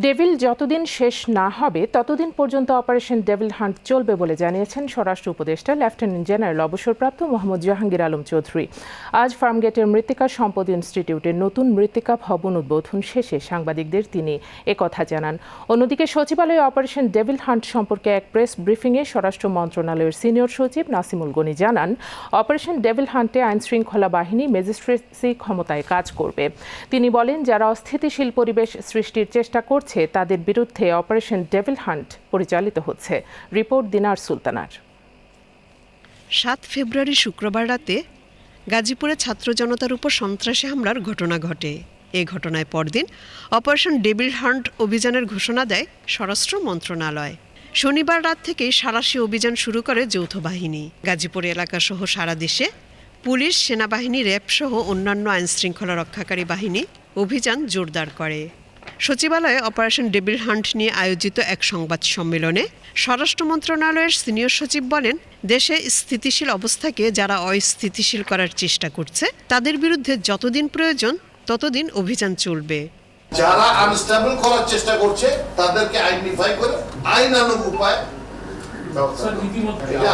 Devil যতদিন শেষ না হবে, ততদিন পর্যন্ত অপারেশন ডেভিল হান্ট চলবে বলে জানিয়েছেন স্বরাষ্ট্র উপদেষ্টা লেফটেন্যান্ট জেনারেল অবসরপ্রাপ্ত মোহাম্মদ জাহাঙ্গীর আলম চৌধুরী। আজ ফার্মগেটের মৃত্তিকা সম্পদ ইনস্টিটিউটের নতুন মৃত্তিকা ভবন উদ্বোধন শেষে সাংবাদিকদের তিনি একথা জানান। অন্যদিকে সচিবালয়ে অপারেশন ডেভিল হান্ট সম্পর্কে এক প্রেস ব্রিফিংয়ে স্বরাষ্ট্র মন্ত্রণালয়ের সিনিয়র সচিব নাসিমুল গনি জানান, অপারেশন ডেভিল হান্টে আইন শৃঙ্খলা বাহিনী ম্যাজিস্ট্রেসি ক্ষমতায় কাজ করবে। তিনি বলেন, যারা অস্থিতিশীল পরিবেশ সৃষ্টির চেষ্টা করছে তাদের বিরুদ্ধে অপারেশন ডেভিল হান্ট পরিচালিত হচ্ছে। রিপোর্ট দিনার সুলতানার। সাত ফেব্রুয়ারি শুক্রবার রাতে গাজীপুরে ছাত্র জনতার উপর সন্ত্রাসী হামলার ঘটনা ঘটে। এ ঘটনায় পরদিন অপারেশন ডেভিল হান্ট অভিযানের ঘোষণা দেয় স্বরাষ্ট্র মন্ত্রণালয়। শনিবার রাত থেকেই সারাশি অভিযান শুরু করে যৌথ বাহিনী। গাজীপুর এলাকাসহ সারা দেশে পুলিশ, সেনাবাহিনী, র্যাব সহ অন্যান্য আইনশৃঙ্খলা রক্ষাকারী বাহিনী অভিযান জোরদার করে। সচিবালয়ে অপারেশন ডেবিল হান্ট নিয়ে আয়োজিত এক সংবাদ সম্মেলনে স্বরাষ্ট্র মন্ত্রণালয়ের সিনিয়র সচিব বলেন দেশে স্থিতিশীল অবস্থাকে যারা অস্থিতিশীল করার চেষ্টা করছে তাদের বিরুদ্ধে যতদিন প্রয়োজন ততদিন অভিযান চলবে। যারা আনস্টেবল করার চেষ্টা করছে তাদেরকে আইডেন্টিফাই করে আইনানুগ উপায়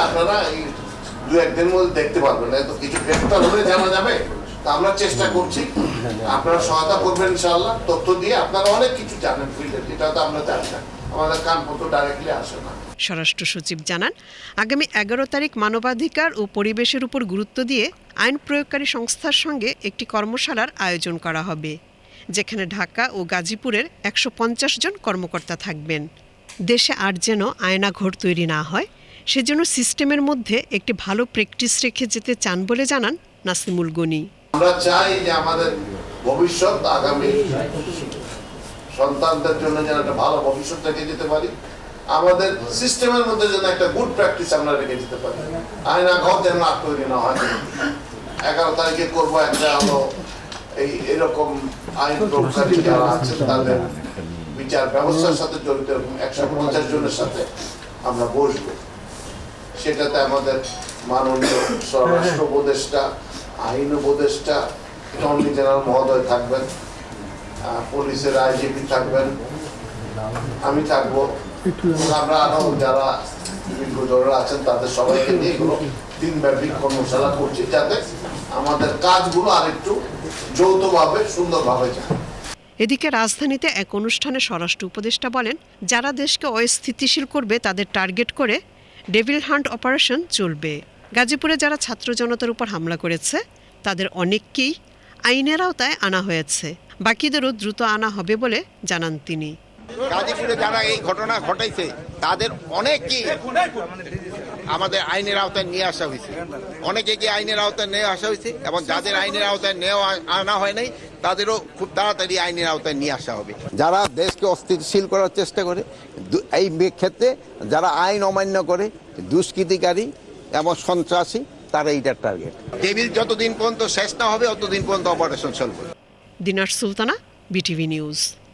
আপনারা এই দু একদিন মধ্যে দেখতে পারবেন এত কিছু গ্রেফতার হলে জানা যাবে? তা আমরা চেষ্টা করছি। আপনারা সহায়তা করবেন ইনশাআল্লাহ। তথ্য দিয়ে আপনারা অনেক কিছু জানেন ফিল্ডে যেটা তো আমরা জানি না। আমাদের কানপত্র ডাইরেক্টলি আসে না। স্বরাষ্ট্র সচিব জানান, আগামী এগারো তারিখ মানবাধিকার ও পরিবেশের উপর গুরুত্ব দিয়ে আইন প্রয়োগকারী সংস্থার সঙ্গে একটি কর্মশালার আয়োজন করা হবে, যেখানে ঢাকা ও গাজীপুরের একশো পঞ্চাশ জন কর্মকর্তা থাকবেন। দেশে আর যেন আয়নাঘর তৈরি না হয়, সেজন্য সিস্টেমের মধ্যে একটি ভালো প্র্যাকটিস রেখে যেতে চান বলে জানান নাসিমুল গনি। আমরা চাই যে আমাদের ভবিষ্যৎ আগামী সন্তানদের জন্য যেন একটা ভালো ভবিষ্যৎ রেখে যেতে পারি। আমাদের সিস্টেমের মধ্যে যেন একটা গুড প্র্যাকটিস আমরা রেখে যেতে পারি। আয়না ঘর যেন আর তৈরি না হয়। এগারো তারিখে করব একটা হলো এই এরকম আইন প্রকারী যারা আছেন তাদের বিচার ব্যবস্থার সাথে জড়িত, এরকম একশো পঞ্চাশ জনের সাথে আমরা বসবো। সেটাতে আমাদের মাননীয় স্বরাষ্ট্র উপদেষ্টা আইন উপদেষ্টা, অ্যাটর্নি জেনারেল মহোদয় থাকবেন পুলিশের আইজিপি থাকবেন, আমি থাকব। আমরা আরও যারা বিজ্ঞজনরা আছেন, তাদের সবাইকে নিয়ে এগুলো দিনব্যাপী কর্মশালা করছি, যাতে আমাদের কাজগুলো আরেকটু যৌথভাবে, সুন্দরভাবে যায়। এদিকে রাজধানীতে এক অনুষ্ঠানে স্বরাষ্ট্র উপদেষ্টা বলেন, যারা দেশকে অস্থিতিশীল করবে, তাদের টার্গেট করে ডেভিল হান্ট অপারেশন চলবে। গাজীপুরে যারা ছাত্র জনতার উপর হামলা করেছে, তাদের অনেককেই আইনের আওতায় আনা হয়েছে। বাকিদেরও দ্রুত আনা হবে বলে জানান তিনি। গাজীপুরে যারা এই ঘটনা ঘটাইছে, তাদের অনেককেই আমাদের আইনের আওতায় নিয়ে আসা হয়েছে। অনেকে কি আইনের আওতায় নিয়ে আসা হয়েছে? এবং যাদের আইনের আওতায় নেওয়া আনা হয় নাই, তাদেরও খুব তাড়াতাড়ি আইনের আওতায় নিয়ে আসা হবে। যারা দেশকে অস্থিতিশীল করার চেষ্টা করে এই ক্ষেত্রে যারা আইন অমান্য করে, দুষ্কৃতিকারী এবং সন্ত্রাসী তারা এইটার টার্গেট টেবিল যতদিন পর্যন্ত শেষ না হবে অতদিন পর্যন্ত অপারেশন চলবে। Dinar Sultana BTV news.